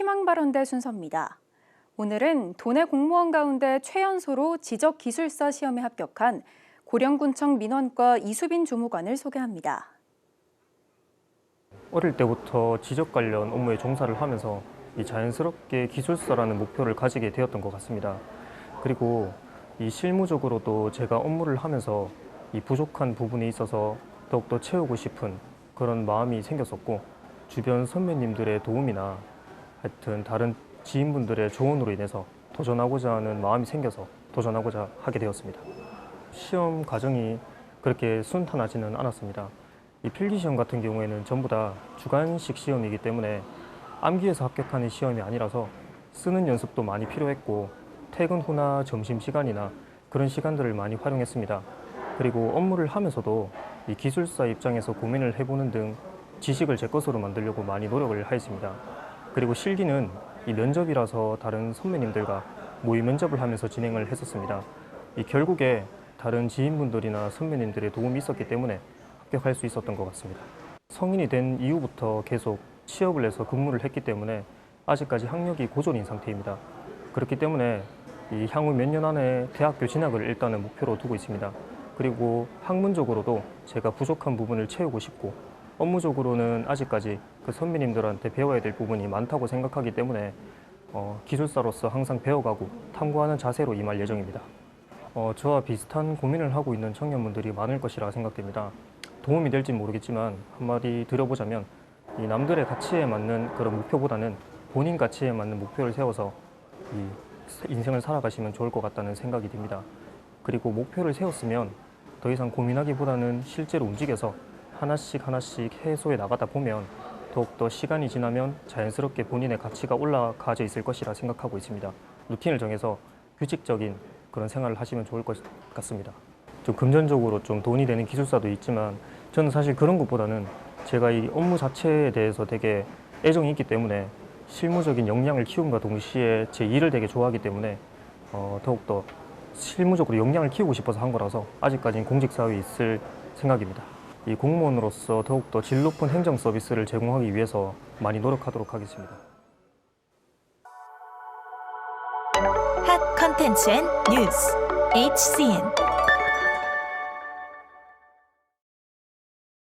희망 발언대 순서입니다. 오늘은 도내 공무원 가운데 최연소로 지적 기술사 시험에 합격한 고령군청 민원과 이수빈 주무관을 소개합니다. 어릴 때부터 지적 관련 업무에 종사를 하면서 이 자연스럽게 기술사라는 목표를 가지게 되었던 것 같습니다. 그리고 이 실무적으로도 제가 업무를 하면서 이 부족한 부분이 있어서 더욱더 채우고 싶은 그런 마음이 생겼었고 주변 선배님들의 도움이나 하여튼 다른 지인분들의 조언으로 인해서 도전하고자 하는 마음이 생겨서 도전하고자 하게 되었습니다. 시험 과정이 그렇게 순탄하지는 않았습니다. 이 필기 시험 같은 경우에는 전부 다 주관식 시험이기 때문에 암기해서 합격하는 시험이 아니라서 쓰는 연습도 많이 필요했고 퇴근 후나 점심 시간이나 그런 시간들을 많이 활용했습니다. 그리고 업무를 하면서도 이 기술사 입장에서 고민을 해보는 등 지식을 제 것으로 만들려고 많이 노력을 하였습니다. 그리고 실기는 이 면접이라서 다른 선배님들과 모의 면접을 하면서 진행을 했었습니다. 이 결국에 다른 지인분들이나 선배님들의 도움이 있었기 때문에 합격할 수 있었던 것 같습니다. 성인이 된 이후부터 계속 취업을 해서 근무를 했기 때문에 아직까지 학력이 고졸인 상태입니다. 그렇기 때문에 이 향후 몇 년 안에 대학교 진학을 일단은 목표로 두고 있습니다. 그리고 학문적으로도 제가 부족한 부분을 채우고 싶고 업무적으로는 아직까지 그 선배님들한테 배워야 될 부분이 많다고 생각하기 때문에 어, 기술사로서 항상 배워가고 탐구하는 자세로 임할 예정입니다. 어, 저와 비슷한 고민을 하고 있는 청년분들이 많을 것이라 생각됩니다. 도움이 될지 모르겠지만 한마디 드려보자면 이 남들의 가치에 맞는 그런 목표보다는 본인 가치에 맞는 목표를 세워서 이 인생을 살아가시면 좋을 것 같다는 생각이 듭니다. 그리고 목표를 세웠으면 더 이상 고민하기보다는 실제로 움직여서 하나씩 하나씩 해소해 나가다 보면 더욱더 시간이 지나면 자연스럽게 본인의 가치가 올라가져 있을 것이라 생각하고 있습니다. 루틴을 정해서 규칙적인 그런 생활을 하시면 좋을 것 같습니다. 좀 금전적으로 좀 돈이 되는 기술사도 있지만 저는 사실 그런 것보다는 제가 이 업무 자체에 대해서 되게 애정이 있기 때문에 실무적인 역량을 키움과 동시에 제 일을 되게 좋아하기 때문에 어, 더욱더 실무적으로 역량을 키우고 싶어서 한 거라서 아직까지는 공직사회에 있을 생각입니다. 이 공무원으로서 더욱더 질 높은 행정 서비스를 제공하기 위해서 많이 노력하도록 하겠습니다. 핫 컨텐츠 앤 뉴스 HCN